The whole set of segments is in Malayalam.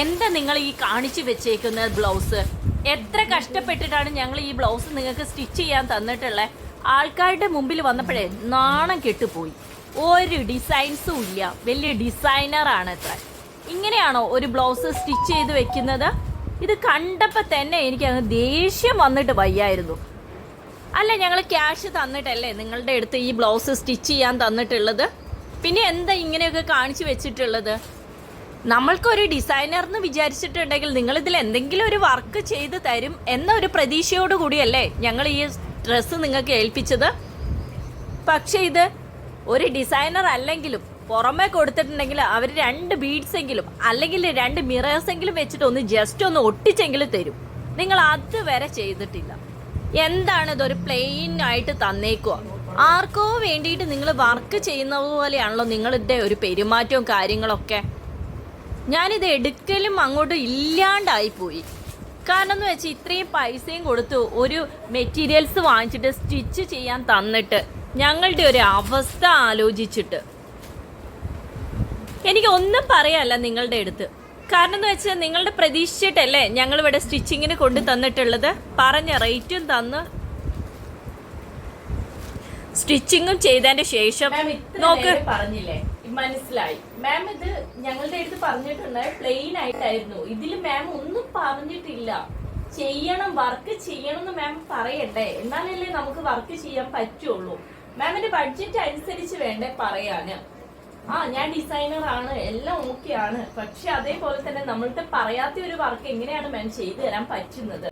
എന്താ നിങ്ങൾ ഈ കാണിച്ചു വെച്ചേക്കുന്ന ബ്ലൗസ്? എത്ര കഷ്ടപ്പെട്ടിട്ടാണ് ഞങ്ങൾ ഈ ബ്ലൗസ് നിങ്ങൾക്ക് സ്റ്റിച്ച് ചെയ്യാൻ തന്നിട്ടുള്ളത് ആൾക്കാരുടെ മുമ്പിൽ വന്നപ്പോഴേ നാണം കെട്ടുപോയി. ഒരു ഡിസൈൻസും ഇല്ല. വലിയ ഡിസൈനറാണ് അത്ര. ഇങ്ങനെയാണോ ഒരു ബ്ലൗസ് സ്റ്റിച്ച് ചെയ്ത് വെക്കുന്നത്? ഇത് കണ്ടപ്പോൾ തന്നെ എനിക്ക് അങ്ങ് ദേഷ്യം വന്നിട്ട് വയ്യായിരുന്നു. അല്ല ഞങ്ങൾ ക്യാഷ് തന്നിട്ടല്ലേ നിങ്ങളുടെ അടുത്ത് ഈ ബ്ലൗസ് സ്റ്റിച്ച് ചെയ്യാൻ തന്നിട്ടുള്ളത്? പിന്നെ എന്താ ഇങ്ങനെയൊക്കെ കാണിച്ചു വെച്ചിട്ടുള്ളത്? നമ്മൾക്കൊരു ഡിസൈനർ എന്ന് വിചാരിച്ചിട്ടുണ്ടെങ്കിൽ നിങ്ങൾ ഇതിൽ എന്തെങ്കിലും ഒരു വർക്ക് ചെയ്ത് തരും എന്ന ഒരു പ്രതീക്ഷയോട് കൂടിയല്ലേ ഞങ്ങൾ ഈ ഡ്രസ്സ് നിങ്ങൾക്ക് ഏൽപ്പിച്ചത്? പക്ഷേ ഇത് ഒരു ഡിസൈനർ അല്ലെങ്കിലും പുറമെ കൊടുത്തിട്ടുണ്ടെങ്കിൽ അവർ രണ്ട് ബീഡ്സ് എങ്കിലും അല്ലെങ്കിൽ രണ്ട് മിറേഴ്സ് എങ്കിലും വെച്ചിട്ട് ഒന്ന് ജസ്റ്റ് ഒന്ന് ഒട്ടിച്ചെങ്കിലും തരും. നിങ്ങൾ അതുവരെ ചെയ്തിട്ടില്ല. എന്താണ് ഇതൊരു പ്ലെയിൻ ആയിട്ട് തന്നേക്കുക ആർക്കോ വേണ്ടിയിട്ട് നിങ്ങൾ വർക്ക് ചെയ്യുന്ന പോലെയാണല്ലോ നിങ്ങളുടെ ഒരു പെരുമാറ്റവും കാര്യങ്ങളൊക്കെ. ഞാനിത് എടുക്കലും അങ്ങോട്ട് ഇല്ലാണ്ടായി പോയി. കാരണം എന്ന് വെച്ചാൽ ഇത്രയും പൈസയും കൊടുത്തു ഒരു മെറ്റീരിയൽസ് വാങ്ങിച്ചിട്ട് സ്റ്റിച്ച് ചെയ്യാൻ തന്നിട്ട് ഞങ്ങളുടെ ഒരു അവസ്ഥ ആലോചിച്ചിട്ട്. എനിക്ക് ഒന്നും പറയാല്ല നിങ്ങളുടെ അടുത്ത്. കാരണം എന്ന് വെച്ചാൽ നിങ്ങളുടെ പ്രതീക്ഷിച്ചിട്ടല്ലേ ഞങ്ങൾ ഇവിടെ സ്റ്റിച്ചിങ്ങിന് കൊണ്ട് തന്നിട്ടുള്ളത്? പറഞ്ഞ റേറ്റും തന്ന്. സ്റ്റിച്ചിങ്ങും ചെയ്തതിന്റെ ശേഷം നോക്ക്. പറഞ്ഞില്ലേ? മനസ്സിലായി. മാം ഇത് ഞങ്ങളുടെ അടുത്ത് പറഞ്ഞിട്ടുണ്ട് പ്ലെയിൻ ആയിട്ടായിരുന്നു. ഇതിൽ മാം ഒന്നും പറഞ്ഞിട്ടില്ല. ചെയ്യണം വർക്ക് ചെയ്യണം എന്ന് മാം പറയട്ടെ എന്നാലല്ലേ നമുക്ക് വർക്ക് ചെയ്യാൻ പറ്റുള്ളൂ. മാമിന്റെ ബഡ്ജറ്റ് അനുസരിച്ച് വേണ്ടേ പറയാന്. ആ ഞാൻ ഡിസൈനർ ആണ്. എല്ലാം ഓക്കെ ആണ്. പക്ഷെ അതേപോലെ തന്നെ നമ്മളുടെ പറയാത്ത ഒരു വർക്ക് എങ്ങനെയാണ് മാം ചെയ്തു തരാൻ പറ്റുന്നത്?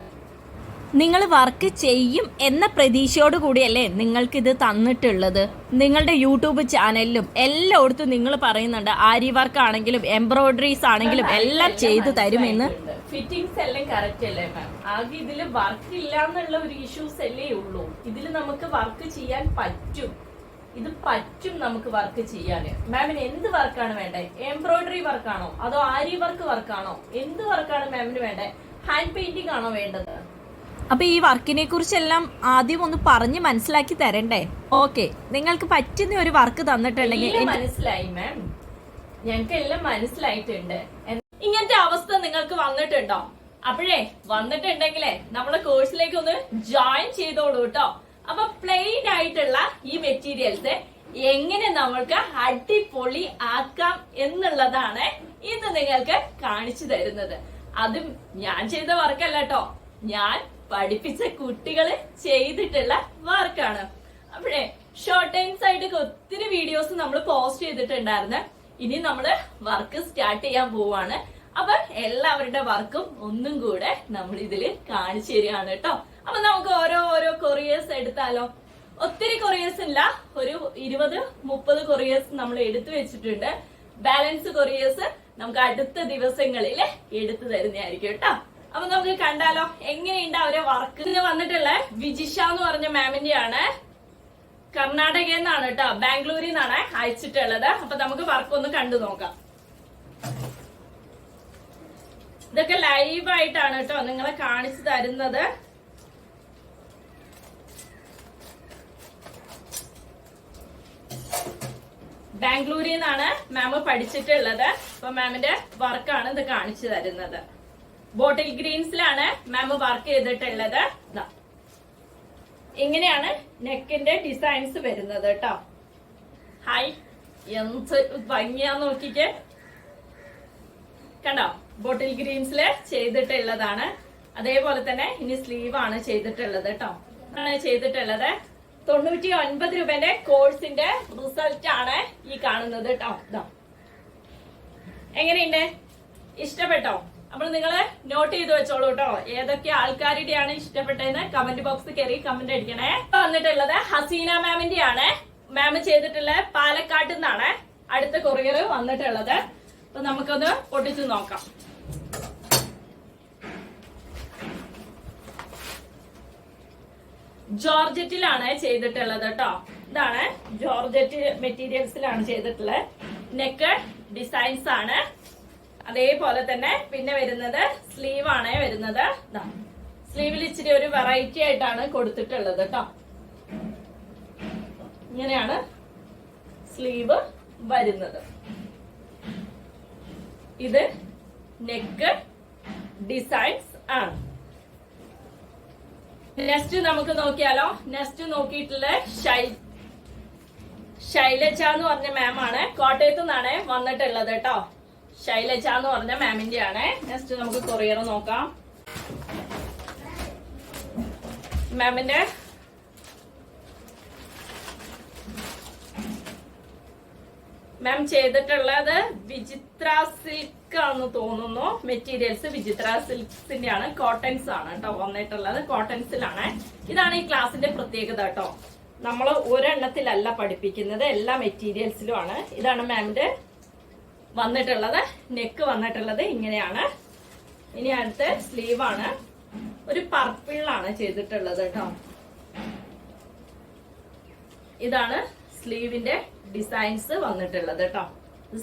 നിങ്ങൾ വർക്ക് ചെയ്യും എന്ന പ്രതീക്ഷയോട് കൂടിയല്ലേ നിങ്ങൾക്ക് ഇത് തന്നിട്ടുള്ളത്. നിങ്ങളുടെ യൂട്യൂബ് ചാനലിലും എല്ലായിടത്തും നിങ്ങൾ പറയുന്നുണ്ട് ആരി വർക്ക് ആണെങ്കിലും എംബ്രോയിഡറീസ് ആണെങ്കിലും എല്ലാം ചെയ്തു തരുമെന്ന് ഫിറ്റിംഗ്സ് എല്ലാം കറക്റ്റ് അല്ലേ മാം ആകെ ഇതിൽ വർക്ക് ഇല്ല എന്നുള്ള ഒരു ഇഷ്യൂസ് അല്ലേ ഉള്ളൂ. ഇതിൽ നമുക്ക് വർക്ക് ചെയ്യാൻ പറ്റും. ഇത് പറ്റും നമുക്ക് വർക്ക് ചെയ്യാൻ മാമിന് എന്ത് വർക്കാണ് വേണ്ടത് എംബ്രോയിഡറി വർക്കാണോ അതോ ആരി വർക്ക് വർക്കാണോ എന്ത് വർക്കാണ് മാമിന് വേണ്ടത് ഹാൻഡ് പെയിന്റിംഗ് ആണോ വേണ്ടത്? അപ്പൊ ഈ വർക്കിനെ കുറിച്ചെല്ലാം ആദ്യം ഒന്ന് പറഞ്ഞ് മനസ്സിലാക്കി തരണ്ടേ? ഓക്കെ നിങ്ങൾക്ക് പറ്റുന്ന ഒരു വർക്ക് തന്നിട്ടുണ്ടെങ്കിൽ മനസ്സിലായി മാം ഞങ്ങൾക്ക് എല്ലാം മനസ്സിലായിട്ടുണ്ട്. ഇങ്ങനത്തെ അവസ്ഥ നിങ്ങൾക്ക് വന്നിട്ടുണ്ടോ? അപ്പോഴേ വന്നിട്ടുണ്ടെങ്കിലേ നമ്മളെ കോഴ്സിലേക്ക് ഒന്ന് ജോയിൻ ചെയ്തോളൂ കേട്ടോ അപ്പൊ പ്ലെയിൻ ആയിട്ടുള്ള ഈ മെറ്റീരിയൽസ് എങ്ങനെ നമ്മൾക്ക് അടിപൊളി ആക്കാം എന്നുള്ളതാണ് ഇന്ന് നിങ്ങൾക്ക് കാണിച്ചു തരുന്നത്. അതും ഞാൻ ചെയ്ത വർക്കല്ല കേട്ടോ ഞാൻ പഠിപ്പിച്ച കുട്ടികൾ ചെയ്തിട്ടുള്ള വർക്കാണ് അപ്പോഴേ ഷോർട്ട് ടൈംസ് ആയിട്ട് ഒത്തിരി വീഡിയോസ് നമ്മൾ പോസ്റ്റ് ചെയ്തിട്ടുണ്ടായിരുന്നു. ഇനി നമ്മൾ വർക്ക് സ്റ്റാർട്ട് ചെയ്യാൻ പോവാണ്. അപ്പൊ എല്ലാവരുടെ വർക്കും ഒന്നും കൂടെ നമ്മൾ ഇതിൽ കാണിച്ചു തരികയാണ് കേട്ടോ. അപ്പൊ നമുക്ക് ഓരോ ഓരോ കൊറിയേഴ്സ് എടുത്താലോ? ഒത്തിരി കൊറിയേഴ്സ് ഇല്ല. ഒരു ഇരുപത് മുപ്പത് കൊറിയേഴ്സ് നമ്മൾ എടുത്തു വെച്ചിട്ടുണ്ട്. ബാലൻസ് കൊറിയേഴ്സ് നമുക്ക് അടുത്ത ദിവസങ്ങളിൽ എടുത്തു തരുന്നതായിരിക്കും കേട്ടോ. അപ്പൊ നമുക്ക് കണ്ടാലോ എങ്ങനെയുണ്ട് അവരെ വർക്ക് ഇതിന് വന്നിട്ടുള്ള വിജിഷ എന്ന് പറഞ്ഞ മാമിന്റെ ആണ് കർണാടകയിൽ നിന്നാണ് കേട്ടോ ബാംഗ്ലൂരിൽ നിന്നാണ് അയച്ചിട്ടുള്ളത്. അപ്പൊ നമുക്ക് വർക്ക് ഒന്ന് കണ്ടു നോക്കാം. ഇതൊക്കെ ലൈവായിട്ടാണ് കേട്ടോ നിങ്ങളെ കാണിച്ചു തരുന്നത്. ബാംഗ്ലൂരിൽ നിന്നാണ് മാം പഠിച്ചിട്ടുള്ളത്. അപ്പൊ മാമിന്റെ വർക്കാണ് ഇത് കാണിച്ചു തരുന്നത്. ബോട്ടിൽ ഗ്രീൻസിലാണ് മാം വർക്ക് ചെയ്തിട്ടുള്ളത്. ഇങ്ങനെയാണ് നെക്കിന്റെ ഡിസൈൻസ് വരുന്നത് കേട്ടോ ഹായ് എന്ത് ഭംഗിയാ നോക്കിക്കേ. കണ്ടോ? ബോട്ടിൽ ഗ്രീൻസിൽ ചെയ്തിട്ടുള്ളതാണ്. അതേപോലെ തന്നെ ഇനി സ്ലീവ് ആണ് ചെയ്തിട്ടുള്ളത് കേട്ടോ ആണ് ചെയ്തിട്ടുള്ളത്. തൊണ്ണൂറ്റി ഒൻപത് രൂപന്റെ കോഴ്സിന്റെ റിസൾട്ട് ആണ് ഈ കാണുന്നത് കേട്ടോ എങ്ങനെയുണ്ട്? ഇഷ്ടപ്പെട്ടോ? അപ്പോൾ നിങ്ങൾ നോട്ട് ചെയ്ത് വെച്ചോളൂ കേട്ടോ ഏതൊക്കെ ആൾക്കാരുടെയാണ് ഇഷ്ടപ്പെട്ടതെന്ന് കമന്റ് ബോക്സ് കയറി കമന്റ് അടിക്കണേ. വന്നിട്ടുള്ളത് ഹസീന മാമിന്റെ ആണ് മാം ചെയ്തിട്ടുള്ള പാലക്കാട്ടിൽ നിന്നാണ് അടുത്ത കൊറിയർ വന്നിട്ടുള്ളത്. അപ്പൊ നമുക്കൊന്ന് പൊട്ടിച്ചു നോക്കാം. ജോർജറ്റിലാണ് ചെയ്തിട്ടുള്ളത് കേട്ടോ ഇതാണ് ജോർജറ്റ് മെറ്റീരിയൽസിലാണ് ചെയ്തിട്ടുള്ളത്. നെക്ക് ഡിസൈൻസ് ആണ്. അതേപോലെ തന്നെ പിന്നെ വരുന്നത് സ്ലീവ് ആണ് വരുന്നത്. സ്ലീവിൽ ഇച്ചിരി ഒരു വെറൈറ്റി ആയിട്ടാണ് കൊടുത്തിട്ടുള്ളത് കേട്ടോ. ഇങ്ങനെയാണ് സ്ലീവ് വരുന്നത്. ഇത് നെക്ക് ഡിസൈൻസ് ആണ്. നെക്സ്റ്റ് നമുക്ക് നോക്കിയാലോ. നെക്സ്റ്റ് നോക്കിയിട്ടുള്ള ഷൈ ശൈലജ എന്ന് പറഞ്ഞ മാം ആണ്. കോട്ടയത്തു നിന്നാണ് വന്നിട്ടുള്ളത് കേട്ടോ. ശൈലജ എന്ന് പറഞ്ഞ മാമിന്റെ ആണ് നെക്സ്റ്റ് നമുക്ക് കൊറിയർ നോക്കാം. മാമിന്റെ? മാം ചെയ്തിട്ടുള്ളത് വിചിത്ര സിൽക്ക് ആണെന്ന് തോന്നുന്നു. മെറ്റീരിയൽസ് വിചിത്ര സിൽക്സിന്റെ ആണ് കോട്ടൺസ് ആണ് കേട്ടോ വന്നിട്ടുള്ളത്. കോട്ടൺസിലാണ് ഇതാണ് ഈ ക്ലാസിന്റെ പ്രത്യേകത കേട്ടോ. നമ്മൾ ഒരെണ്ണത്തിലല്ല പഠിപ്പിക്കുന്നത്. എല്ലാ മെറ്റീരിയൽസിലും ആണ്. ഇതാണ് മാമിന്റെ വന്നിട്ടുള്ളത് നെക്ക് വന്നിട്ടുള്ളത് ഇങ്ങനെയാണ്. ഇനി അടുത്ത സ്ലീവ് ആണ്. ഒരു പർപ്പിളാണ് ചെയ്തിട്ടുള്ളത് കേട്ടോ ഇതാണ് സ്ലീവിന്റെ ഡിസൈൻസ് വന്നിട്ടുള്ളത് കേട്ടോ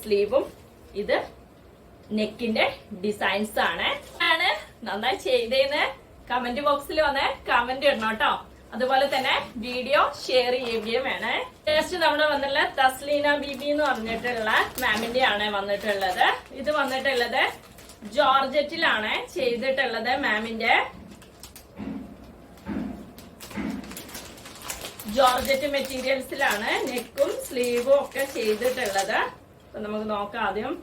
സ്ലീവും ഇത് നെക്കിന്റെ ഡിസൈൻസ് ആണ്. ആണ് നന്നായി ചെയ്തേന്ന് കമന്റ് ബോക്സിൽ വന്ന് കമന്റ് ഇടണം കേട്ടോ അതുപോലെ തന്നെ വീഡിയോ ഷെയർ ചെയ്യുകയും വേണേ. ജസ്റ്റ് നമ്മുടെ വന്നിട്ടുള്ള തസ്ലീന ബിബി എന്ന് പറഞ്ഞിട്ടുള്ള മാമിന്റെ ആണ് വന്നിട്ടുള്ളത്. ഇത് വന്നിട്ടുള്ളത് ജോർജറ്റിലാണ് ചെയ്തിട്ടുള്ളത് മാമിന്റെ ജോർജറ്റ് മെറ്റീരിയൽസിലാണ് നെക്കും സ്ലീവും ഒക്കെ ചെയ്തിട്ടുള്ളത്. അപ്പൊ നമുക്ക് നോക്കാം ആദ്യം.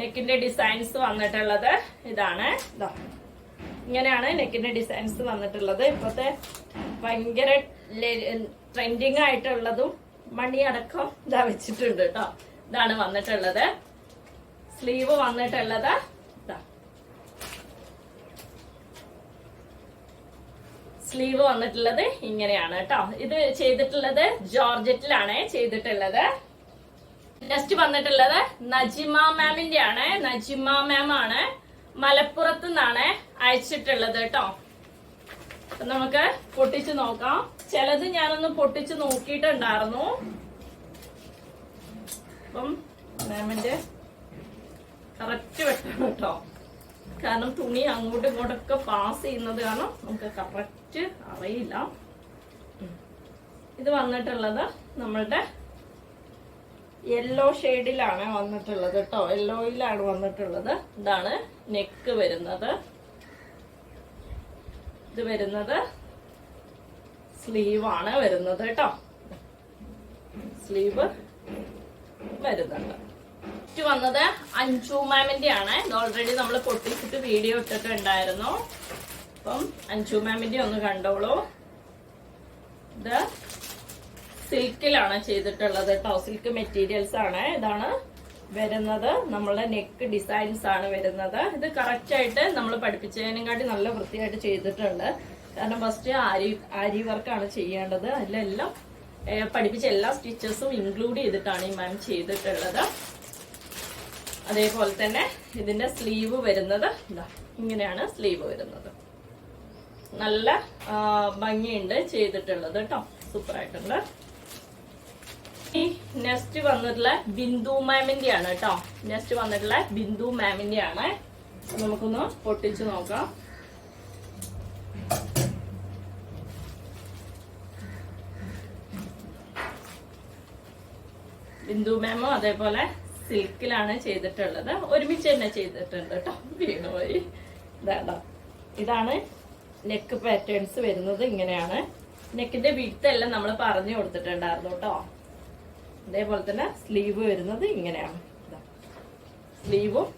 നെക്കിന്റെ ഡിസൈൻസ് വന്നിട്ടുള്ളത് ഇതാണ്. ഇതാ ഇങ്ങനെയാണ് നെക്കിന്റെ ഡിസൈൻസ് വന്നിട്ടുള്ളത്. ഇപ്പോഴത്തെ ഭയങ്കര ട്രെൻഡിങ് ആയിട്ടുള്ളതും മണി അടക്കം ഇതാ വെച്ചിട്ടുണ്ട് കേട്ടോ ഇതാണ് വന്നിട്ടുള്ളത്. സ്ലീവ് വന്നിട്ടുള്ളത്. സ്ലീവ് വന്നിട്ടുള്ളത് ഇങ്ങനെയാണ് കേട്ടോ ഇത് ചെയ്തിട്ടുള്ളത് ജോർജറ്റിലാണ് ചെയ്തിട്ടുള്ളത്. നെക്സ്റ്റ് വന്നിട്ടുള്ളത് നജിമ മാമിന്റെ ആണ് നജിമ മാം ആണ്. മലപ്പുറത്ത് നിന്നാണ് അയച്ചിട്ടുള്ളത് കേട്ടോ നമുക്ക് പൊട്ടിച്ചു നോക്കാം. ചിലത് ഞാനൊന്ന് പൊട്ടിച്ച് നോക്കിയിട്ടുണ്ടായിരുന്നു. അപ്പം മാമിന്റെ കറക്റ്റ് വെട്ടണം കേട്ടോ. കാരണം തുണി അങ്ങോട്ടും ഇങ്ങോട്ടൊക്കെ പാസ് ചെയ്യുന്നത് കാരണം നമുക്ക് കറക്റ്റ് അറിയില്ല. ഇത് വന്നിട്ടുള്ളത് നമ്മളുടെ യെല്ലോ ഷെയ്ഡിലാണ് വന്നിട്ടുള്ളത് കേട്ടോ. യെല്ലോയിലാണ് വന്നിട്ടുള്ളത്. ഇതാണ് നെക്ക് വരുന്നത്. ഇത് വരുന്നത് സ്ലീവ് ആണ് വരുന്നത് കേട്ടോ. സ്ലീവ് വരുന്നുണ്ട്. നെക്സ്റ്റ് വന്നത് അഞ്ചു മാമിന്റെ ആണ്. ഇത് ഓൾറെഡി നമ്മൾ പൊട്ടിച്ചിട്ട് വീഡിയോ ഇട്ടിട്ടുണ്ടായിരുന്നു. അപ്പം അഞ്ചു മാമിന്റെ ഒന്ന് കണ്ടോളൂ. ഇത് സിൽക്കിലാണ് ചെയ്തിട്ടുള്ളത് കേട്ടോ. സിൽക്ക് മെറ്റീരിയൽസ് ആണ്. ഇതാണ് വരുന്നത്. നമ്മളുടെ നെക്ക് ഡിസൈൻസ് ആണ് വരുന്നത്. ഇത് കറക്റ്റ് ആയിട്ട് നമ്മൾ പഠിപ്പിച്ചതിനെക്കാട്ടി നല്ല വൃത്തിയായിട്ട് ചെയ്തിട്ടുണ്ട്. കാരണം ഫസ്റ്റ് ആരി ആരി വർക്കാണ് ചെയ്യേണ്ടത്. അതിലെല്ലാം പഠിപ്പിച്ച എല്ലാ സ്റ്റിച്ചസും ഇൻക്ലൂഡ് ചെയ്തിട്ടാണ് ഈ മാം ചെയ്തിട്ടുള്ളത്. അതേപോലെ തന്നെ ഇതിന്റെ സ്ലീവ് വരുന്നത് ഇങ്ങനെയാണ് സ്ലീവ് വരുന്നത്. നല്ല ഭംഗിയുണ്ട് ചെയ്തിട്ടുള്ളത് കേട്ടോ ഈ നെക്സ്റ്റ് വന്നിട്ടുള്ള ബിന്ദു മാമിന്റെ ആണ് കേട്ടോ. നെക്സ്റ്റ് വന്നിട്ടുള്ള ബിന്ദു മാമിന്റെ ആണ് നമുക്കൊന്ന് പൊട്ടിച്ചു നോക്കാം. ബിന്ദു മാമും അതേപോലെ സിൽക്കിലാണ് ചെയ്തിട്ടുള്ളത്. ഒരുമിച്ച് തന്നെ ചെയ്തിട്ടുണ്ട് കേട്ടോ. വീണുപോയി ഇതാ ഇതാണ് നെക്ക് പാറ്റേൺസ് വരുന്നത് ഇങ്ങനെയാണ്. നെക്കിന്റെ വിത്തെല്ലാം നമ്മൾ പറഞ്ഞു കൊടുത്തിട്ടുണ്ടായിരുന്നു കേട്ടോ. അതേപോലെ തന്നെ സ്ലീവ് വരുന്നത് ഇങ്ങനെയാണ്. സ്ലീവും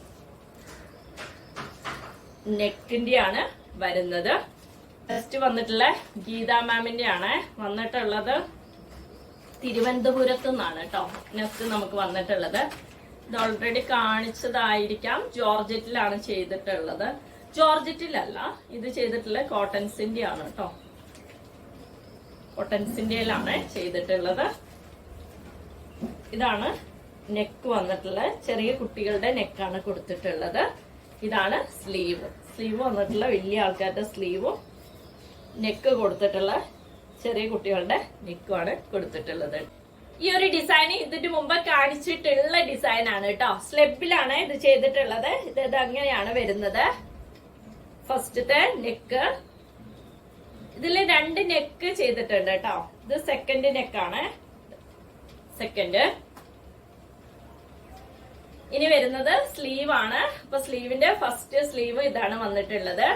നെക്കിന്റെ ആണ് വരുന്നത്. ഫസ്റ്റ് വന്നിട്ടുള്ള ഗീത മാമിന്റെ ആണ് വന്നിട്ടുള്ളത് തിരുവനന്തപുരത്ത് നിന്നാണ് കേട്ടോ. നെക്സ്റ്റ് നമുക്ക് വന്നിട്ടുള്ളത്. ഇത് ഓൾറെഡി കാണിച്ചതായിരിക്കാം. ജോർജറ്റിലാണ് ചെയ്തിട്ടുള്ളത്. ജോർജറ്റിലല്ല ഇത് ചെയ്തിട്ടുള്ള കോട്ടൺസിന്റെ ആണ് കേട്ടോ. കോട്ടൺസിന്റെയിലാണ് ചെയ്തിട്ടുള്ളത്. ഇതാണ് നെക്ക് വന്നിട്ടുള്ള ചെറിയ കുട്ടികളുടെ നെക്കാണ് കൊടുത്തിട്ടുള്ളത്. ഇതാണ് സ്ലീവ് സ്ലീവ് വന്നിട്ടുള്ള വലിയ ആൾക്കാരുടെ സ്ലീവും നെക്ക് കൊടുത്തിട്ടുള്ള ചെറിയ കുട്ടികളുടെ നെക്കുമാണ് കൊടുത്തിട്ടുള്ളത്. ഈ ഒരു ഡിസൈൻ ഇതിന്റെ മുമ്പ് കാണിച്ചിട്ടുള്ള ഡിസൈൻ ആണ് കേട്ടോ. സ്ലെബിലാണ് ഇത് ചെയ്തിട്ടുള്ളത്. ഇത് ഇത് അങ്ങനെയാണ് വരുന്നത്. ഫസ്റ്റത്തെ നെക്ക് ഇതിൽ രണ്ട് നെക്ക് ചെയ്തിട്ടുണ്ട് കേട്ടോ. ഇത് സെക്കൻഡ് നെക്കാണ് സെക്കൻഡ് ഇനി വരുന്നത് സ്ലീവ് ആണ്. അപ്പൊ സ്ലീവിന്റെ ഫസ്റ്റ് സ്ലീവ് ഇതാണ് വന്നിട്ടുള്ളത്.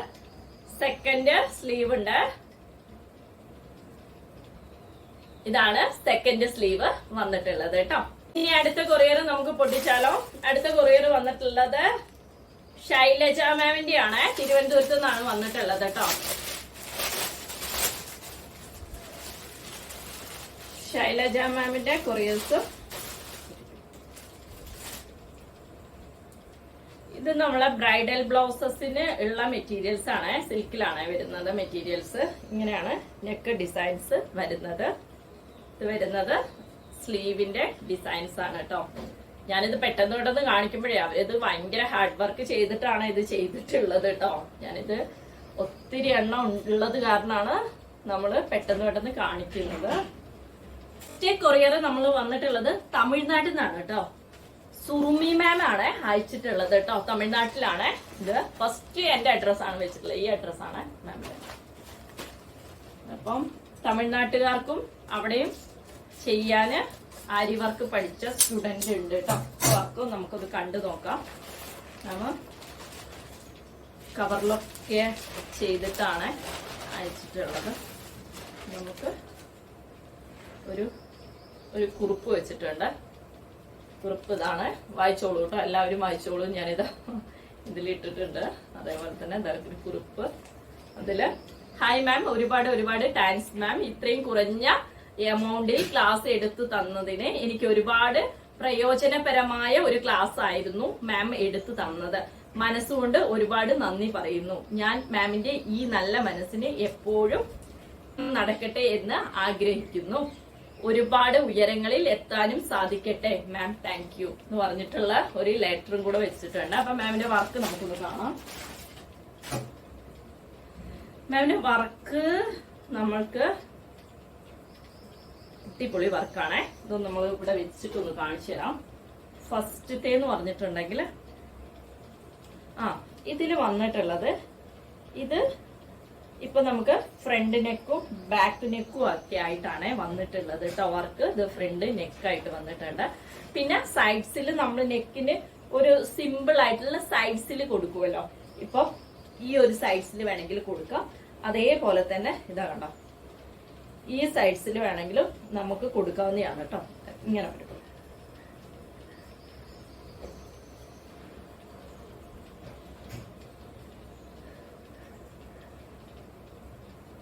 സെക്കൻഡ് സ്ലീവ് ഉണ്ട്. ഇതാണ് സെക്കൻഡ് സ്ലീവ് വന്നിട്ടുള്ളത് കേട്ടോ. ഇനി അടുത്ത കൊറിയർ നമുക്ക് പൊട്ടിച്ചാലോ? അടുത്ത കൊറിയർ വന്നിട്ടുള്ളത് ശൈലജ മാമിന്റെ ആണ് തിരുവനന്തപുരത്ത് നിന്നാണ് വന്നിട്ടുള്ളത് കേട്ടോ. ശൈലജ മാമിന്റെ കൊറിയേഴ്സ് ഇത് നമ്മളെ ബ്രൈഡൽ ബ്ലൗസസിന് ഉള്ള മെറ്റീരിയൽസ് ആണ്. സിൽക്കിലാണ് വരുന്നത് മെറ്റീരിയൽസ് ഇങ്ങനെയാണ് നെക്ക് ഡിസൈൻസ് വരുന്നത്. ഇത് വരുന്നത് സ്ലീവിന്റെ ഡിസൈൻസ് ആണ് കേട്ടോ. ഞാനിത് പെട്ടെന്ന് പെട്ടെന്ന് കാണിക്കുമ്പോഴേ അവരിത് ഭയങ്കര ഹാർഡ് വർക്ക് ചെയ്തിട്ടാണ് ഇത് ചെയ്തിട്ടുള്ളത് കേട്ടോ. ഞാനിത് ഒത്തിരി എണ്ണം ഉള്ളത് കാരണമാണ് നമ്മൾ പെട്ടെന്ന് പെട്ടെന്ന് കാണിക്കുന്നത്. ഫസ്റ്റ് കൊറിയർ നമ്മൾ വന്നിട്ടുള്ളത് തമിഴ്നാട്ടിൽ നിന്നാണ് കേട്ടോ. സുറുമി മാം ആണ് അയച്ചിട്ടുള്ളത് കേട്ടോ തമിഴ്നാട്ടിലാണ്. ഇത് ഫസ്റ്റ് എന്റെ അഡ്രസ് ആണ് വെച്ചിട്ടുള്ളത് ഈ അഡ്രസ് ആണ് മാമിന്റെ അപ്പം തമിഴ്നാട്ടുകാർക്കും അവിടെയും ചെയ്യാന് ആരി വർക്ക് പഠിച്ച സ്റ്റുഡന്റ് ഉണ്ട് കേട്ടോ. വർക്കും നമുക്കത് കണ്ടു നോക്കാം. നമ്മ കവറിലൊക്കെ ചെയ്തിട്ടാണ് അയച്ചിട്ടുള്ളത്. നമുക്ക് ഒരു ഒരു കുറിപ്പ് വെച്ചിട്ടുണ്ട്. കുറിപ്പ് ഇതാണ്. വായിച്ചോളൂ കേട്ടോ. എല്ലാവരും വായിച്ചോളൂ. ഞാനിത് ഇതിലിട്ടിട്ടുണ്ട്. അതേപോലെ തന്നെ ദൈവത്തിന് ഒരു കുറിപ്പ്. അതിൽ ഹായ് മാം ഒരുപാട് ഒരുപാട് താങ്ക്സ് മാം ഇത്രയും കുറഞ്ഞ എമൗണ്ടിൽ ക്ലാസ് എടുത്തു തന്നതിന് എനിക്ക് ഒരുപാട് പ്രയോജനപരമായ ഒരു ക്ലാസ് ആയിരുന്നു മാം എടുത്തു തന്നത്. മനസ്സുകൊണ്ട് ഒരുപാട് നന്ദി പറയുന്നു. ഞാൻ മാമിന്റെ ഈ നല്ല മനസ്സിന് എപ്പോഴും നടക്കട്ടെ എന്ന് ആഗ്രഹിക്കുന്നു. ഒരുപാട് ഉയരങ്ങളിൽ എത്താനും സാധിക്കട്ടെ. മാം താങ്ക് യു എന്ന് പറഞ്ഞിട്ടുള്ള ഒരു ലെറ്ററും കൂടെ വെച്ചിട്ടുണ്ട്. അപ്പൊ മാമിന്റെ വർക്ക് നമുക്കൊന്ന് കാണാം. മാമിന്റെ വർക്ക് നമ്മൾക്ക് അടിപൊളി വർക്കാണേ ഇത് നമ്മൾ ഇവിടെ വെച്ചിട്ടൊന്ന് കാണിച്ചു തരാം. ഫസ്റ്റത്തെ എന്ന് പറഞ്ഞിട്ടുണ്ടെങ്കിൽ ആ ഇതിൽ വന്നിട്ടുള്ളത് ഇത് ഇപ്പൊ നമുക്ക് ഫ്രണ്ട് നെക്കും ബാക്ക് നെക്കും ഒക്കെ ആയിട്ടാണ് വന്നിട്ടുള്ളത് കേട്ടോ വർക്ക് ഇത് ഫ്രണ്ട് നെക്കായിട്ട് വന്നിട്ടുണ്ട്. പിന്നെ സൈഡ്സിൽ നമ്മൾ നെക്കിന് ഒരു സിമ്പിൾ ആയിട്ടുള്ള സൈഡ്സിൽ കൊടുക്കുമല്ലോ ഇപ്പൊ ഈ ഒരു സൈഡ്സിൽ വേണമെങ്കിൽ കൊടുക്കാം. അതേപോലെ തന്നെ ഇതാ കണ്ടോ. ഈ സൈഡ്സിൽ വേണമെങ്കിലും നമുക്ക് കൊടുക്കാവുന്നതാണ് കേട്ടോ ഇങ്ങനെ വരും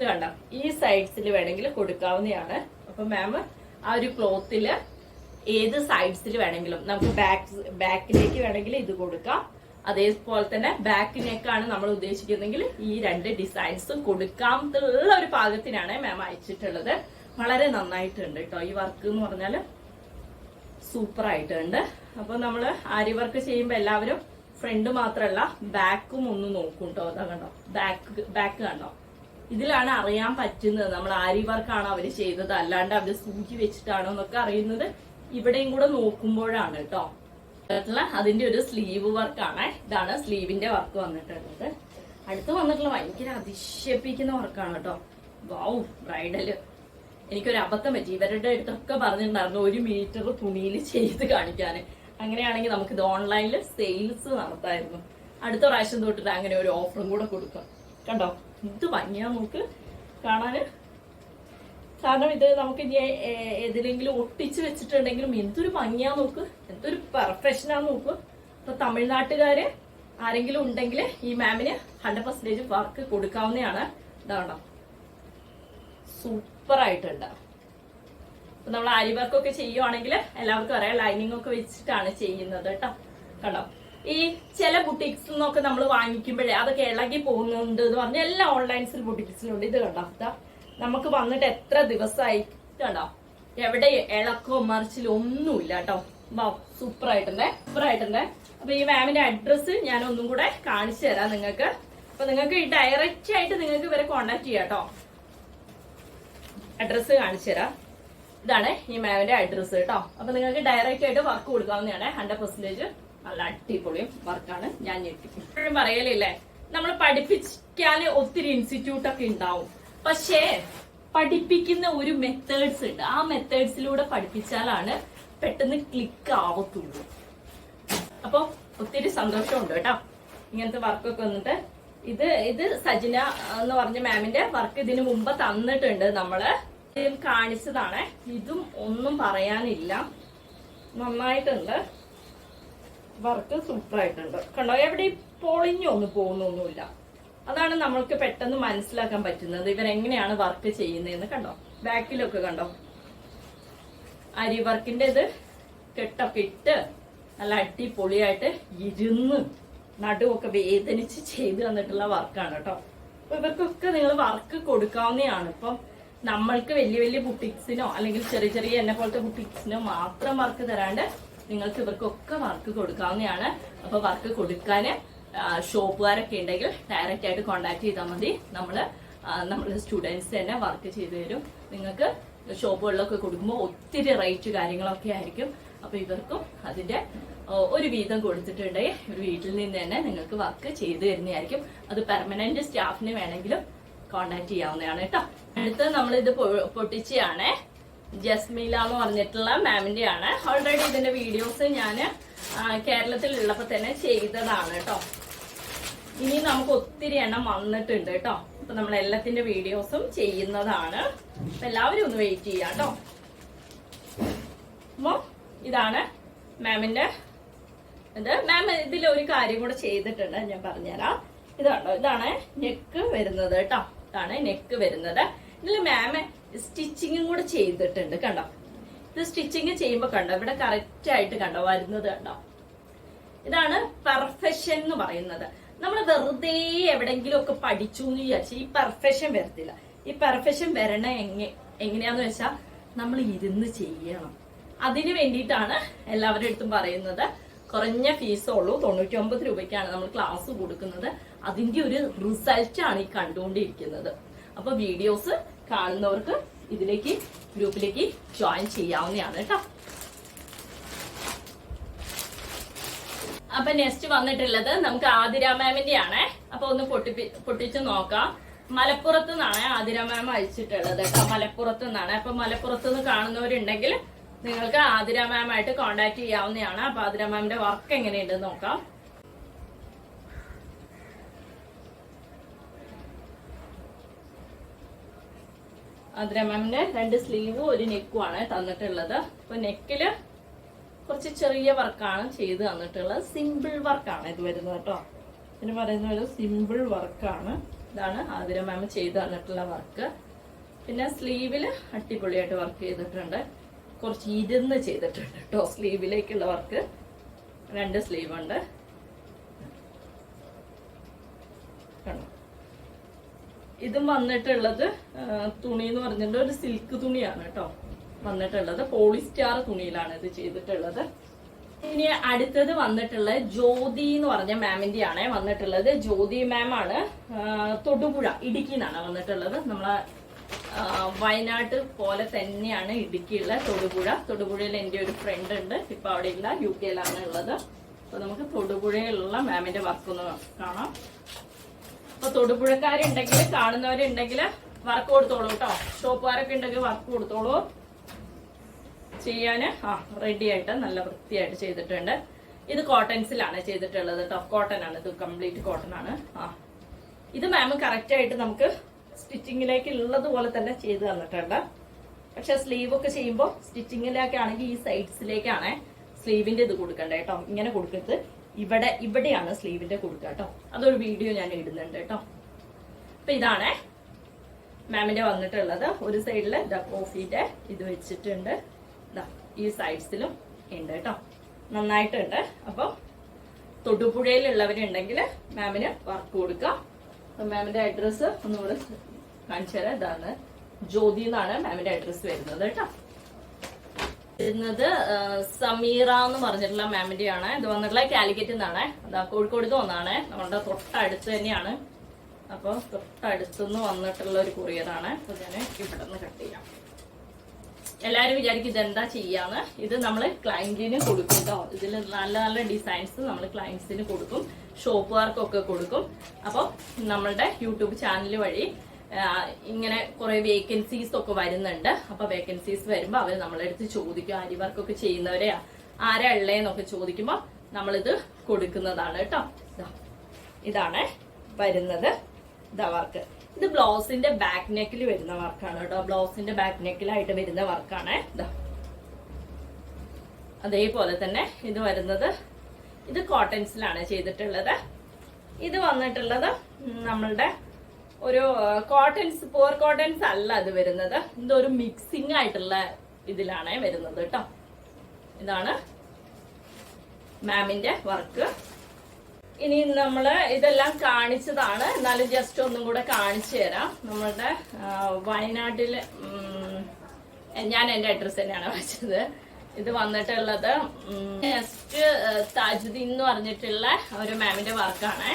ഇത് കണ്ട ഈ സൈഡ്സിൽ വേണമെങ്കിൽ കൊടുക്കാവുന്നതാണ്. അപ്പൊ മാം ആ ഒരു ക്ലോത്തിൽ ഏത് സൈഡ്സിൽ വേണമെങ്കിലും നമുക്ക് ബാക്ക് ബാക്കിലേക്ക് വേണമെങ്കിൽ ഇത് കൊടുക്കാം. അതേപോലെ തന്നെ ബാക്ക് നെക്കാണ് നമ്മൾ ഉദ്ദേശിക്കുന്നതെങ്കിൽ ഈ രണ്ട് ഡിസൈൻസും കൊടുക്കാമെന്നുള്ള ഒരു പാകത്തിനാണ് മാം അയച്ചിട്ടുള്ളത്. വളരെ നന്നായിട്ടുണ്ട് കേട്ടോ ഈ വർക്ക് എന്ന് പറഞ്ഞാൽ സൂപ്പർ ആയിട്ടുണ്ട് അപ്പൊ നമ്മൾ ആരി വർക്ക് ചെയ്യുമ്പോ എല്ലാവരും ഫ്രണ്ട് മാത്രല്ല ബാക്കും ഒന്ന് നോക്കും കേട്ടോ അതാ കണ്ടോ? ബാക്ക് ബാക്ക് കണ്ടോ? ഇതിലാണ് അറിയാൻ പറ്റുന്നത്. നമ്മൾ ആരി വർക്കാണോ അവർ ചെയ്തത്. അല്ലാണ്ട് അവർ സൂചി വെച്ചിട്ടാണോ എന്നൊക്കെ അറിയുന്നത് ഇവിടെയും കൂടെ നോക്കുമ്പോഴാണ് കേട്ടോ. അതിന്റെ ഒരു സ്ലീവ് വർക്കാണ്. ഇതാണ് സ്ലീവിന്റെ വർക്ക് വന്നിട്ടുള്ളത്. അടുത്ത് വന്നിട്ടുള്ള ഭയങ്കര അതിശയിപ്പിക്കുന്ന വർക്കാണ് കേട്ടോ. വൗ ബ്രൈഡൽ എനിക്കൊരു അബദ്ധം പറ്റി. ഇവരുടെ അടുത്തൊക്കെ പറഞ്ഞിട്ടുണ്ടായിരുന്നു ഒരു മീറ്റർ തുണിയിൽ ചെയ്ത് കാണിക്കാൻ. അങ്ങനെയാണെങ്കിൽ നമുക്ക് ഇത് ഓൺലൈനിൽ സെയിൽസ് നടത്തായിരുന്നു. അടുത്ത പ്രാവശ്യം തൊട്ടിട്ട് അങ്ങനെ ഒരു ഓഫറും കൂടെ കൊടുക്കാം. കണ്ടോ? ഇത് ഭംഗിയാ നമുക്ക് കാണാന്. കാരണം ഇത് നമുക്ക് ഇനി ഏതിലെങ്കിലും ഒട്ടിച്ച് വെച്ചിട്ടുണ്ടെങ്കിലും എന്തൊരു ഭംഗിയാ നോക്ക്. എന്തൊരു പെർഫെക്ഷനാ നോക്ക്. അപ്പൊ തമിഴ്നാട്ടുകാര് ആരെങ്കിലും ഉണ്ടെങ്കിൽ ഈ മാമിന് ഹൺഡ്രഡ് പെർസെന്റേജ് വർക്ക് കൊടുക്കാവുന്നതാണ്. ഇതാണ് സൂപ്പർ ആയിട്ടുണ്ട് അപ്പൊ നമ്മൾ അരി വർക്കൊക്കെ ചെയ്യുവാണെങ്കിൽ എല്ലാവർക്കും അറിയാം ലൈനിങ് ഒക്കെ വെച്ചിട്ടാണ് ചെയ്യുന്നത് കേട്ടോ. കണ്ടോ? ഈ ചില ബുട്ടിക്സ് നിന്നൊക്കെ നമ്മൾ വാങ്ങിക്കുമ്പോഴേ അതൊക്കെ ഇളകി പോകുന്നുണ്ട് എന്ന് പറഞ്ഞാൽ എല്ലാ ഓൺലൈൻസിൽ ബുട്ടിക്സിലുണ്ട് ഇത് കണ്ടോ? നമുക്ക് വന്നിട്ട് എത്ര ദിവസമായി കണ്ടോ? എവിടെ ഇളക്കോ മറിച്ചിലോ ഒന്നുമില്ല കേട്ടോ. സൂപ്പർ ആയിട്ടുണ്ടേ സൂപ്പർ ആയിട്ടുണ്ടേ അപ്പൊ ഈ മാമിന്റെ അഡ്രസ്സ് ഞാൻ ഒന്നും കൂടെ കാണിച്ചു തരാം നിങ്ങൾക്ക്. അപ്പൊ നിങ്ങൾക്ക് ഈ ഡയറക്റ്റ് ആയിട്ട് നിങ്ങൾക്ക് ഇവരെ കോണ്ടാക്ട് ചെയ്യാം കേട്ടോ. അഡ്രസ്സ് കാണിച്ചു തരാം. ഇതാണ് ഈ മാമിന്റെ അഡ്രസ്സ് കേട്ടോ. അപ്പൊ നിങ്ങൾക്ക് ഡയറക്റ്റ് ആയിട്ട് വർക്ക് കൊടുക്കാവുന്നതാണ് ഹൺഡ്രഡ് പെർസെന്റേജ് നല്ല അടിപൊളിയും വർക്കാണ്. ഞാൻ ഞെട്ടിക്കും. എപ്പോഴും പറയലില്ലേ നമ്മൾ പഠിപ്പിക്കാൻ ഒത്തിരി ഇൻസ്റ്റിറ്റ്യൂട്ട് ഒക്കെ ഉണ്ടാവും. പക്ഷേ പഠിപ്പിക്കുന്ന ഒരു മെത്തേഡ്സ് ഉണ്ട്. ആ മെത്തേഡ്സിലൂടെ പഠിപ്പിച്ചാലാണ് പെട്ടെന്ന് ക്ലിക്ക് ആവത്തുള്ളൂ. അപ്പൊ ഒത്തിരി സന്തോഷമുണ്ട് കേട്ടോ. ഇങ്ങനത്തെ വർക്കൊക്കെ വന്നിട്ട്. ഇത് ഇത് സജിന എന്ന് പറഞ്ഞ മാമിന്റെ വർക്ക് ഇതിനു മുമ്പ് തന്നിട്ടുണ്ട് നമ്മൾ. കാണിച്ചതാണ്. ഇതും ഒന്നും പറയാനില്ല. നന്നായിട്ടുണ്ട്. വർക്ക് സൂപ്പർ ആയിട്ടുണ്ട് കണ്ടോ? എവിടെ പൊളിഞ്ഞൊന്ന് പോകുന്നൊന്നുമില്ല. അതാണ് നമ്മൾക്ക് പെട്ടെന്ന് മനസ്സിലാക്കാൻ പറ്റുന്നത്. ഇവരെങ്ങനെയാണ് വർക്ക് ചെയ്യുന്നതെന്ന് കണ്ടോ? ബാക്കിലൊക്കെ കണ്ടോ? അരി വർക്കിന്റെ ഇത് കെട്ടൊക്കെ ഇട്ട് നല്ല അടിപൊളിയായിട്ട് ഇരുന്ന് നടുവൊക്കെ വേദനിച്ച് ചെയ്ത് തന്നിട്ടുള്ള വർക്കാണ് കേട്ടോ. അപ്പൊ ഇവർക്കൊക്കെ നിങ്ങൾ വർക്ക് കൊടുക്കാവുന്നതാണ്. ഇപ്പം നമ്മൾക്ക് വലിയ വലിയ ബുട്ടിക്സിനോ അല്ലെങ്കിൽ ചെറിയ ചെറിയ എന്നെ പോലത്തെ ബുട്ടിക്സിനോ മാത്രം വർക്ക് തരാണ്ട് നിങ്ങൾക്ക് ഇവർക്കൊക്കെ വർക്ക് കൊടുക്കാവുന്നതാണ്. അപ്പൊ വർക്ക് കൊടുക്കാന് ഷോപ്പുകാരൊക്കെ ഉണ്ടെങ്കിൽ ഡയറക്റ്റ് ആയിട്ട് കോണ്ടാക്ട് ചെയ്താൽ മതി. നമ്മൾ നമ്മുടെ സ്റ്റുഡൻസ് തന്നെ വർക്ക് ചെയ്തു തരും. നിങ്ങൾക്ക് ഷോപ്പുകളിലൊക്കെ കൊടുക്കുമ്പോൾ ഒത്തിരി റേറ്റ് കാര്യങ്ങളൊക്കെ ആയിരിക്കും. അപ്പൊ ഇവർക്കും അതിന്റെ ഒരു വീതം കൊടുത്തിട്ടുണ്ടെങ്കിൽ വീട്ടിൽ നിന്ന് തന്നെ നിങ്ങൾക്ക് വർക്ക് ചെയ്തു തരുന്നതായിരിക്കും. അത് പെർമനന്റ് സ്റ്റാഫിന് വേണമെങ്കിലും കോണ്ടാക്ട് ചെയ്യാവുന്നതാണ് കേട്ടോ. അടുത്ത് നമ്മളിത് പൊ- പൊട്ടിച്ചയാണ്. ജസ്മീല എന്ന് പറഞ്ഞിട്ടുള്ള മാമിന്റെ ആണ് ഓൾറെഡി ഇതിന്റെ വീഡിയോസ് ഞാൻ കേരളത്തിലുള്ളപ്പോ തന്നെ ചെയ്തതാണ് കേട്ടോ. ഇനി നമുക്ക് ഒത്തിരി എണ്ണം വന്നിട്ടുണ്ട് കേട്ടോ. അപ്പൊ നമ്മൾ എല്ലാത്തിന്റെ വീഡിയോസും ചെയ്യുന്നതാണ്. അപ്പൊ എല്ലാവരും ഒന്ന് വെയിറ്റ് ചെയ്യാം കേട്ടോ. അപ്പൊ ഇതാണ് മാമിന്റെ ഇത്. മാം ഇതിൽ ഒരു കാര്യം കൂടെ ചെയ്തിട്ടുണ്ട് ഞാൻ പറഞ്ഞുതരാം. ഇതാണോ ഇതാണ് നെക്ക് വരുന്നത് കേട്ടോ. ഇതാണ് നെക്ക് വരുന്നത്. ഇതിൽ മാം സ്റ്റിച്ചിങ്ങും കൂടെ ചെയ്തിട്ടുണ്ട് കണ്ടോ? ഇത് സ്റ്റിച്ചിങ് ചെയ്യുമ്പോൾ കണ്ടോ? ഇവിടെ കറക്റ്റ് ആയിട്ട് കണ്ടോ? വരുന്നത് കണ്ടോ? ഇതാണ് പെർഫെക്ഷൻ എന്ന് പറയുന്നത്. നമ്മൾ വെറുതെ എവിടെങ്കിലും ഒക്കെ പഠിച്ചു എന്ന് വിചാരിച്ചു ഈ പെർഫെക്ഷൻ വരത്തില്ല. ഈ പെർഫെക്ഷൻ വരണ എങ്ങ എങ്ങനെയാന്ന് വെച്ചാൽ നമ്മൾ ഇരുന്ന് ചെയ്യണം. അതിന് വേണ്ടിയിട്ടാണ് എല്ലാവരുടെ അടുത്തും പറയുന്നത്. കുറഞ്ഞ ഫീസേ ഉള്ളൂ. തൊണ്ണൂറ്റി ഒമ്പത് രൂപയ്ക്കാണ് നമ്മൾ ക്ലാസ് കൊടുക്കുന്നത്. അതിന്റെ ഒരു റിസൾട്ട് ആണ് ഈ കണ്ടുകൊണ്ടിരിക്കുന്നത്. അപ്പൊ വീഡിയോസ് കാണുന്നവർക്ക് ഇതിലേക്ക് ഗ്രൂപ്പിലേക്ക് ജോയിൻ ചെയ്യാവുന്നതാണ് കേട്ടോ. അപ്പൊ നെക്സ്റ്റ് വന്നിട്ടുള്ളത് നമുക്ക് ആതിര മാമിന്റെ ആണ്. അപ്പൊ ഒന്ന് പൊട്ടിപ്പി പൊട്ടിച്ച് നോക്കാം. മലപ്പുറത്ത് നിന്നാണ് ആതിര മാം അയച്ചിട്ടുള്ളത് കേട്ടോ. മലപ്പുറത്ത് നിന്നാണ്. അപ്പൊ മലപ്പുറത്ത് നിന്ന് കാണുന്നവരുണ്ടെങ്കിൽ നിങ്ങൾക്ക് ആതിര മാമായിട്ട് കോണ്ടാക്ട് ചെയ്യാവുന്നതാണ്. അപ്പൊ ആതിര മാമിന്റെ വർക്ക് എങ്ങനെയുണ്ടെന്ന് നോക്കാം. ആതിര മാമിന്റെ രണ്ട് സ്ലീവും ഒരു നെക്കും ആണ് തന്നിട്ടുള്ളത്. അപ്പൊ നെക്കിൽ കുറച്ച് ചെറിയ വർക്കാണ് ചെയ്ത് തന്നിട്ടുള്ളത്. സിമ്പിൾ വർക്കാണ് ഇത് വരുന്നത് കേട്ടോ. ഇതിന് പറയുന്ന ഒരു സിമ്പിൾ വർക്കാണ്. ഇതാണ് ആതിര മാം ചെയ്ത് തന്നിട്ടുള്ള വർക്ക്. പിന്നെ സ്ലീവിൽ അടിപൊളിയായിട്ട് വർക്ക് ചെയ്തിട്ടുണ്ട്. കുറച്ച് ഇരുന്ന് ചെയ്തിട്ടുണ്ട് കേട്ടോ സ്ലീവിലേക്കുള്ള വർക്ക്. രണ്ട് സ്ലീവ് ഉണ്ട് ഇതും വന്നിട്ടുള്ളത് തുണി എന്ന് പറഞ്ഞിട്ട് ഒരു സിൽക്ക് തുണിയാണ് കേട്ടോ വന്നിട്ടുള്ളത്. പോളിസ്റ്റാർ തുണിയിലാണ് ഇത് ചെയ്തിട്ടുള്ളത്. ഇനി അടുത്തത് വന്നിട്ടുള്ളത് ജ്യോതി എന്ന് പറഞ്ഞ മാമിന്റെ ആണ് വന്നിട്ടുള്ളത്. ജ്യോതി മാം ആണ് തൊടുപുഴ ഇടുക്കി എന്നാണ് വന്നിട്ടുള്ളത്. നമ്മളെ വയനാട് പോലെ തന്നെയാണ് ഇടുക്കിയുള്ള തൊടുപുഴ. തൊടുപുഴയിൽ എന്റെ ഒരു ഫ്രണ്ട് ഉണ്ട്. ഇപ്പൊ അവിടെ ഇല്ല യു കെയിലാണ് ഉള്ളത്. അപ്പൊ നമുക്ക് തൊടുപുഴയിലുള്ള മാമിന്റെ വർക്ക് ഒന്ന് കാണാം. അപ്പൊ തൊടുപുഴക്കാരുണ്ടെങ്കിൽ കാണുന്നവരുണ്ടെങ്കിൽ വർക്ക് കൊടുത്തോളൂ കേട്ടോ ഷോപ്പുകാരൊക്കെ ഉണ്ടെങ്കിൽ വർക്ക് കൊടുത്തോളൂ. ചെയ്യാന് ആ റെഡി ആയിട്ട് നല്ല വൃത്തിയായിട്ട് ചെയ്തിട്ടുണ്ട്. ഇത് കോട്ടൺസിലാണ് ചെയ്തിട്ടുള്ളത് കേട്ടോ കോട്ടൺ ആണ്. ഇത് കംപ്ലീറ്റ് കോട്ടൺ ആണ്. ആ. ഇത് മാം കറക്റ്റ് ആയിട്ട് നമുക്ക് സ്റ്റിച്ചിങ്ങിലേക്ക് ഉള്ളതുപോലെ തന്നെ ചെയ്ത് തന്നിട്ടുണ്ട്. പക്ഷെ സ്ലീവ് ഒക്കെ ചെയ്യുമ്പോൾ സ്റ്റിച്ചിങ്ങിലേക്കാണെങ്കിൽ ഈ സൈഡ്സിലേക്കാണ് സ്ലീവിന്റെ ഇത് കൊടുക്കണ്ടേ കേട്ടോ ഇങ്ങനെ കൊടുക്കരുത്. ഇവിടെ ഇവിടെയാണ് സ്ലീവിന്റെ കൊടുക്കുക കേട്ടോ. അതൊരു വീഡിയോ ഞാൻ ഇടുന്നുണ്ട് കേട്ടോ. അപ്പൊ ഇതാണേ മാമിന്റെ വന്നിട്ടുള്ളത്. ഒരു സൈഡിൽ ദ കോഫിന്റെ ഇത് വെച്ചിട്ടുണ്ട്. ഈ സൈഡ്സിലും ഉണ്ട് കേട്ടോ. നന്നായിട്ടുണ്ട്. അപ്പൊ തൊടുപുഴയിലുള്ളവരുണ്ടെങ്കിൽ മാമിന് വർക്ക് കൊടുക്കാം. അപ്പൊ മാമിന്റെ അഡ്രസ്സ് ഒന്നുകൂടെ കാണിച്ചു തരാം. ഇതാണ് ജ്യോതി എന്നാണ് മാമിന്റെ അഡ്രസ്സ് വരുന്നത് കേട്ടോ. വരുന്നത് സമീറ എന്ന് പറഞ്ഞിട്ടുള്ള മാമിന്റെ ആണ്. ഇത് വന്നിട്ടുള്ള കാലിക്കറ്റ് നിന്നാണ്. അതാ കോഴിക്കോട് വന്നാണ് നമ്മുടെ തൊട്ടടുത്ത് തന്നെയാണ്. അപ്പോൾ തൊട്ടടുത്തുനിന്ന് വന്നിട്ടുള്ള ഒരു കൊറിയറാണ്. അപ്പൊ ഞാൻ ഇവിടെ നിന്ന് കട്ട് ചെയ്യാം. എല്ലാരും വിചാരിക്കും ഇതെന്താ ചെയ്യാന്ന്. ഇത് നമ്മൾ ക്ലയന്റിന് കൊടുക്കും കേട്ടോ ഇതിൽ നല്ല നല്ല ഡിസൈൻസ് നമ്മൾ ക്ലയൻസിന് കൊടുക്കും. ഷോപ്പുകാർക്കൊക്കെ കൊടുക്കും. അപ്പോൾ നമ്മളുടെ യൂട്യൂബ് ചാനൽ വഴി ഇങ്ങനെ കുറെ വേക്കൻസീസ് ഒക്കെ വരുന്നുണ്ട്. അപ്പൊ വേക്കൻസീസ് വരുമ്പോൾ അവർ നമ്മളെടുത്ത് ചോദിക്കും ആരി വർക്കൊക്കെ ചെയ്യുന്നവരെയാ ആരാ ഉള്ളേന്നൊക്കെ ചോദിക്കുമ്പോൾ നമ്മളിത് കൊടുക്കുന്നതാണ് കേട്ടോ. ഇതാണ് വരുന്നത്. ഇതാ വർക്ക് ഇത് ബ്ലൗസിന്റെ ബാക്ക് നെക്കിൽ വരുന്ന വർക്കാണ് കേട്ടോ. ബ്ലൗസിന്റെ ബാക്ക് നെക്കിലായിട്ട് വരുന്ന വർക്കാണ് ഇതാ അതേപോലെ തന്നെ ഇത് വരുന്നത് ഇത് കോട്ടൺസിലാണ് ചെയ്തിട്ടുള്ളത്. ഇത് വന്നിട്ടുള്ളത് നമ്മളുടെ ഒരു കോട്ടൺസ് പോർ കോട്ടൺസ് അല്ല അത് വരുന്നത്. ഇതൊരു മിക്സിംഗ് ആയിട്ടുള്ള ഇതിലാണ് വരുന്നത് കേട്ടോ. ഇതാണ് മാമിന്റെ വർക്ക് ഇനി നമ്മൾ ഇതെല്ലാം കാണിച്ചതാണ്. എന്നാലും ജസ്റ്റ് ഒന്നും കൂടെ കാണിച്ചു തരാം. നമ്മളുടെ വയനാട്ടിൽ ഞാൻ എന്റെ അഡ്രസ് തന്നെയാണ് വെച്ചത്. ഇത് വന്നിട്ടുള്ളത് ജസ്റ്റ് താജുദ്ദീൻ എന്ന് പറഞ്ഞിട്ടുള്ള ഒരു മാമിന്റെ വർക്കാണ്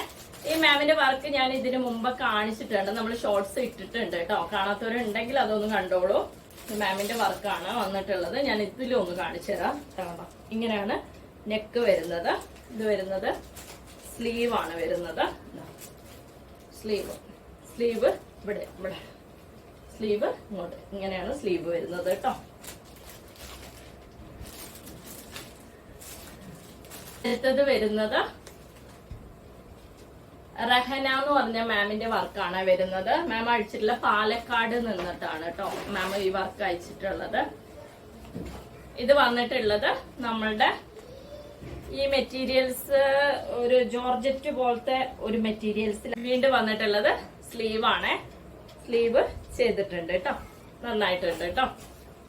ഈ മാമിന്റെ വർക്ക് ഞാൻ ഇതിന് മുമ്പ് കാണിച്ചിട്ടുണ്ട്. നമ്മൾ ഷോർട്സ് ഇട്ടിട്ടുണ്ട് കേട്ടോ കാണാത്തവരുണ്ടെങ്കിൽ അതൊന്ന് കണ്ടോളൂ. മാമിന്റെ വർക്കാണ് വന്നിട്ടുള്ളത്. ഞാൻ ഇതിലും ഒന്ന് കാണിച്ചു തരാം. ഇങ്ങനെയാണ് നെക്ക് വരുന്നത്. ഇത് വരുന്നത് സ്ലീവ് ആണ് വരുന്നത്. സ്ലീവ് സ്ലീവ് ഇവിടെ ഇവിടെ. സ്ലീവ് ഇങ്ങോട്ട്. ഇങ്ങനെയാണ് സ്ലീവ് വരുന്നത് കേട്ടോ അടുത്തത് വരുന്നത് റഹന എന്ന് പറഞ്ഞ മാമിന്റെ വർക്കാണ് വരുന്നത്. മാം അഴിച്ചിട്ടുള്ള പാലക്കാട് നിന്നിട്ടാണ് കേട്ടോ മാം ഈ വർക്ക് അയച്ചിട്ടുള്ളത് ഇത് വന്നിട്ടുള്ളത് നമ്മളുടെ ഈ മെറ്റീരിയൽസ് ഒരു ജോർജറ്റ് പോലത്തെ ഒരു മെറ്റീരിയൽസ് വീണ്ടും വന്നിട്ടുള്ളത് സ്ലീവ് ആണ്. സ്ലീവ് ചെയ്തിട്ടുണ്ട് കേട്ടോ നന്നായിട്ടുണ്ട് കേട്ടോ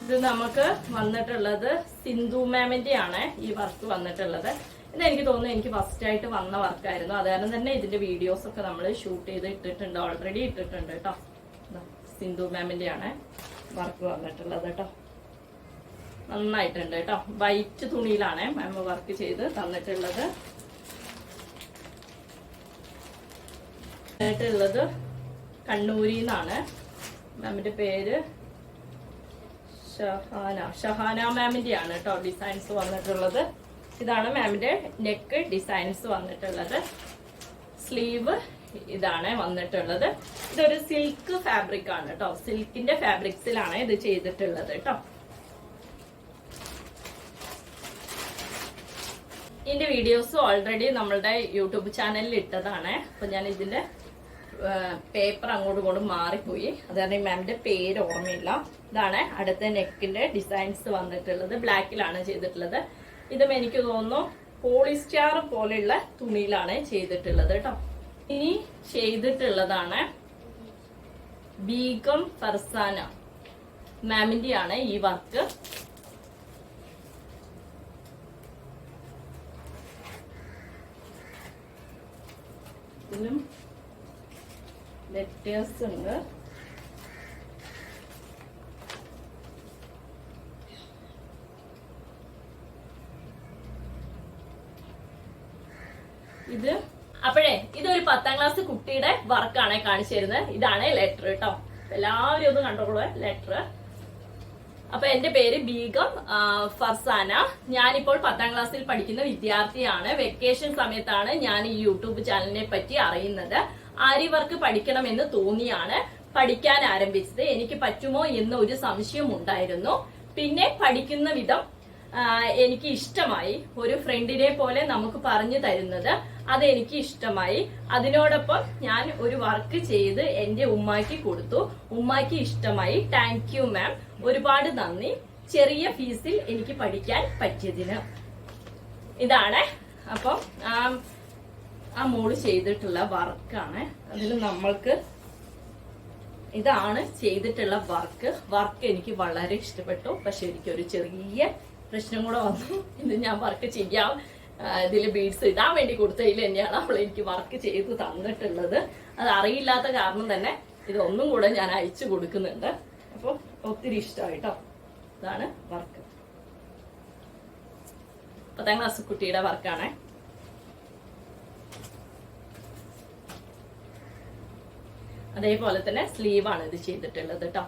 ഇത് നമുക്ക് വന്നിട്ടുള്ളത് സിന്ധു മാമിന്റെ ആണ് ഈ വർക്ക് വന്നിട്ടുള്ളത്. ഇത് എനിക്ക് തോന്നുന്നു എനിക്ക് ഫസ്റ്റ് ആയിട്ട് വന്ന വർക്കായിരുന്നു അത് കാരണം തന്നെ ഇതിന്റെ വീഡിയോസ് ഒക്കെ നമ്മൾ ഷൂട്ട് ചെയ്ത് ഇട്ടിട്ടുണ്ട് ഓൾറെഡി ഇട്ടിട്ടുണ്ട് കേട്ടോ. സിന്ധു മാമിന്റെ ആണ് വർക്ക് വന്നിട്ടുള്ളത് കേട്ടോ. നന്നായിട്ടുണ്ട് കേട്ടോ. വൈറ്റ് തുണിയിലാണ് മാം വർക്ക് ചെയ്ത് തന്നിട്ടുള്ളത്. ുള്ളത് കണ്ണൂരിൽ നിന്നാണ് മാമിന്റെ പേര് ഷഹാന. ഷഹാന മാമിന്റെ ആണ് കേട്ടോ ഡിസൈൻസ് വന്നിട്ടുള്ളത്. ഇതാണ് മാമിന്റെ നെക്ക് ഡിസൈൻസ് വന്നിട്ടുള്ളത്. സ്ലീവ് ഇതാണ് വന്നിട്ടുള്ളത്. ഇതൊരു സിൽക്ക് ഫാബ്രിക് ആണ് കേട്ടോ സിൽക്കിന്റെ ഫാബ്രിക്സിലാണ് ഇത് ചെയ്തിട്ടുള്ളത് കേട്ടോ ഇതിന്റെ വീഡിയോസ് ഓൾറെഡി നമ്മളുടെ യൂട്യൂബ് ചാനലിൽ ഇട്ടതാണ്. അപ്പൊ ഞാൻ ഇതിന്റെ പേപ്പർ അങ്ങോട്ടും ഇങ്ങോട്ടും മാറിപ്പോയി. അത് കാരണം മാമിന്റെ പേര് ഓർമ്മയില്ല. ഇതാണ് അടുത്ത നെക്കിന്റെ ഡിസൈൻസ് വന്നിട്ടുള്ളത്. ബ്ലാക്കിലാണ് ചെയ്തിട്ടുള്ളത്. ഇതും എനിക്ക് തോന്നുന്നു പോളിസ്റ്റാർ പോലെയുള്ള തുണിയിലാണ് ചെയ്തിട്ടുള്ളത് കേട്ടോ. ഇനി ചെയ്തിട്ടുള്ളതാണ് ബീഗം ഫർസാന മാമിന്റെ ആണ് ഈ വർക്ക് ഇതിലും ലെറ്റേഴ്സ് ഉണ്ട് ഇത്? അപ്പോഴേ ഇതൊരു പത്താം ക്ലാസ് കുട്ടിയുടെ വർക്കാണ് കാണിച്ചു തരുന്നത്. ഇതാണ് ലെറ്റർ കേട്ടോ എല്ലാവരും ഒന്ന് കണ്ടോളൂ ലെറ്റർ അപ്പൊ എന്റെ പേര് ബീഗം ഫർസാന. ഞാനിപ്പോൾ പത്താം ക്ലാസ്സിൽ പഠിക്കുന്ന വിദ്യാർത്ഥിയാണ്. വെക്കേഷൻ സമയത്താണ് ഞാൻ ഈ യൂട്യൂബ് ചാനലിനെ പറ്റി അറിയുന്നത്. ആരി വർക്ക് പഠിക്കണമെന്ന് തോന്നിയാണ് പഠിക്കാൻ ആരംഭിച്ചത്. എനിക്ക് പറ്റുമോ എന്ന് ഒരു സംശയം ഉണ്ടായിരുന്നു. പിന്നെ പഠിക്കുന്ന വിധം എനിക്ക് ഇഷ്ടമായി. ഒരു ഫ്രണ്ടിനെ പോലെ നമുക്ക് പറഞ്ഞു തരുന്നത്. അത് എനിക്ക് ഇഷ്ടമായി അതിനോടൊപ്പം ഞാൻ ഒരു വർക്ക് ചെയ്ത് എന്റെ ഉമ്മാക്ക് കൊടുത്തു. ഉമ്മാക്ക് ഇഷ്ടമായി. താങ്ക് യു മാം ഒരുപാട് നന്ദി. ചെറിയ ഫീസിൽ എനിക്ക് പഠിക്കാൻ പറ്റിയതിന്. ഇതാണ്. അപ്പം ആ ആ മോൾ ചെയ്തിട്ടുള്ള വർക്കാണ് അതിൽ നമ്മൾക്ക് ഇതാണ് ചെയ്തിട്ടുള്ള വർക്ക് വർക്ക് എനിക്ക് വളരെ ഇഷ്ടപ്പെട്ടു. പക്ഷെ എനിക്കൊരു ചെറിയ പ്രശ്നം കൂടെ വന്നു. ഇത് ഞാൻ വർക്ക് ചെയ്യാം. ഇതിൽ ബീഡ്സ് ഇടാൻ വേണ്ടി കൊടുത്തതിൽ തന്നെയാണ് അവൾ എനിക്ക് വർക്ക് ചെയ്ത് തന്നിട്ടുള്ളത്. അത് അറിയില്ലാത്ത കാരണം തന്നെ ഇതൊന്നും കൂടെ ഞാൻ അയച്ചു കൊടുക്കുന്നുണ്ട്. അപ്പോൾ ഒത്തിരി ഇഷ്ടമായിട്ടോ? ഇതാണ് വർക്ക് പത്താം ക്ലാസ് കുട്ടിയുടെ വർക്കാണ് അതേപോലെ തന്നെ സ്ലീവാണ് ഇത് ചെയ്തിട്ടുള്ളത് കേട്ടോ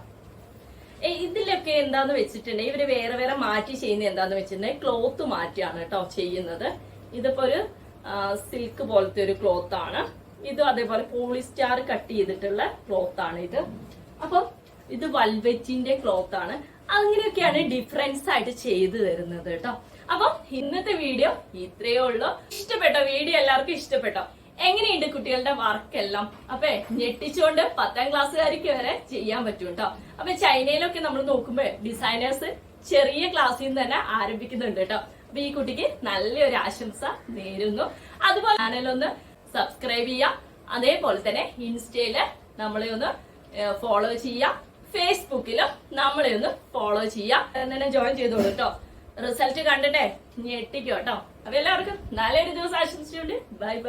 ഇതിലൊക്കെ എന്താന്ന് വെച്ചിട്ടുണ്ടെങ്കിൽ ഇവർ വേറെ വേറെ മാറ്റി ചെയ്യുന്ന എന്താന്ന് വെച്ചിട്ടുണ്ടെങ്കിൽ ക്ലോത്ത് മാറ്റിയാണ് കേട്ടോ ചെയ്യുന്നത്. ഇതിപ്പോ ഒരു സിൽക്ക് പോലത്തെ ഒരു ക്ലോത്ത് ആണ്. ഇതും അതേപോലെ പോളിസ്റ്റാർ കട്ട് ചെയ്തിട്ടുള്ള ക്ലോത്ത് ആണ് ഇത്. അപ്പം ഇത് വൽവെറ്റിന്റെ ക്ലോത്ത് ആണ്. അങ്ങനെയൊക്കെയാണ് ഡിഫറൻസ് ആയിട്ട് ചെയ്തു തരുന്നത് കേട്ടോ. അപ്പം ഇന്നത്തെ വീഡിയോ ഇത്രയേ ഉള്ളൂ. ഇഷ്ടപ്പെട്ടോ വീഡിയോ എല്ലാവർക്കും ഇഷ്ടപ്പെട്ടോ? എങ്ങനെയുണ്ട് കുട്ടികളുടെ വർക്ക് എല്ലാം അപ്പൊ ഞെട്ടിച്ചുകൊണ്ട് പത്താം ക്ലാസ്സുകാർക്ക് വരെ ചെയ്യാൻ പറ്റും കേട്ടോ അപ്പൊ ചൈനയിലൊക്കെ നമ്മൾ നോക്കുമ്പോൾ ഡിസൈനേഴ്സ് ചെറിയ ക്ലാസ്സിൽ നിന്ന് തന്നെ ആരംഭിക്കുന്നുണ്ട് കേട്ടോ. അപ്പൊ ഈ കുട്ടിക്ക് നല്ലൊരു ആശംസ നേരുന്നു. അതുപോലെ ചാനലൊന്ന് സബ്സ്ക്രൈബ് ചെയ്യാം. അതേപോലെ തന്നെ ഇൻസ്റ്റയിൽ നമ്മളെ ഒന്ന് ഫോളോ ചെയ്യാം. ഫേസ്ബുക്കിലും നമ്മളെ ഒന്ന് ഫോളോ ചെയ്യാം. തന്നെ ജോയിൻ ചെയ്തോളൂ കേട്ടോ. റിസൾട്ട് കണ്ടിട്ടേ ഞെട്ടിക്കോ കേട്ടോ. അപ്പൊ എല്ലാവർക്കും നല്ലൊരു ദിവസം ആശംസിച്ചുകൊണ്ട് ബൈ ബൈ